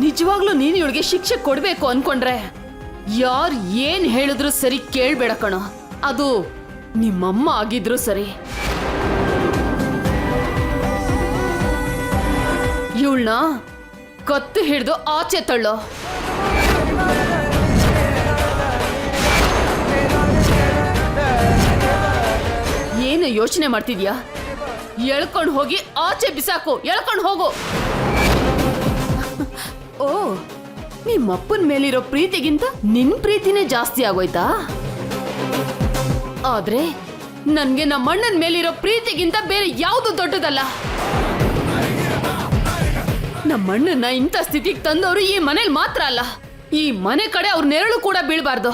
ನಿಜವಾಗ್ಲೂ ನೀನು ಇವಳಿಗೆ ಶಿಕ್ಷೆ ಕೊಡ್ಬೇಕು ಅನ್ಕೊಂಡ್ರೆ? ಯಾರ್ ಏನ್ ಹೇಳಿದ್ರು ಸರಿ ಕೇಳ್ಬೇಡ ಕಣೋ. ಅದು ನಿಮ್ಮಮ್ಮ ಆಗಿದ್ರು ಸರಿ. ಇವಳನ್ನ ಕತ್ತು ಹಿಡಿದು ಆಚೆ ತಳ್ಳೋ. ಏನು ಯೋಚನೆ ಮಾಡ್ತಿದ್ಯಾ? ಎಳ್ಕೊಂಡು ಹೋಗಿ ಆಚೆ ಬಿಸಾಕು, ಎಳ್ಕೊಂಡು ಹೋಗು. ನಿಮ್ಮಪ್ಪನ ಮೇಲಿರೋ ಪ್ರೀತಿಗಿಂತ ನಿನ್ ಪ್ರೀತಿನೇ ಜಾಸ್ತಿ ಆಗೋಯ್ತಾ? ಆದ್ರೆ ನನ್ಗೆ ನಮ್ಮಣ್ಣನ ಮೇಲಿರೋ ಪ್ರೀತಿಗಿಂತ ಬೇರೆ ಯಾವುದು ದೊಡ್ಡದಲ್ಲ? ನಮ್ಮಣ್ಣನ ಇಂಥ ಸ್ಥಿತಿಗೆ ತಂದವರು ಈ ಮನೇಲಿ ಮಾತ್ರ ಅಲ್ಲ. ಈ ಮನೆ ಕಡೆ ಅವ್ರ ನೆರಳು ಕೂಡ ಬೀಳ್ಬಾರ್ದು.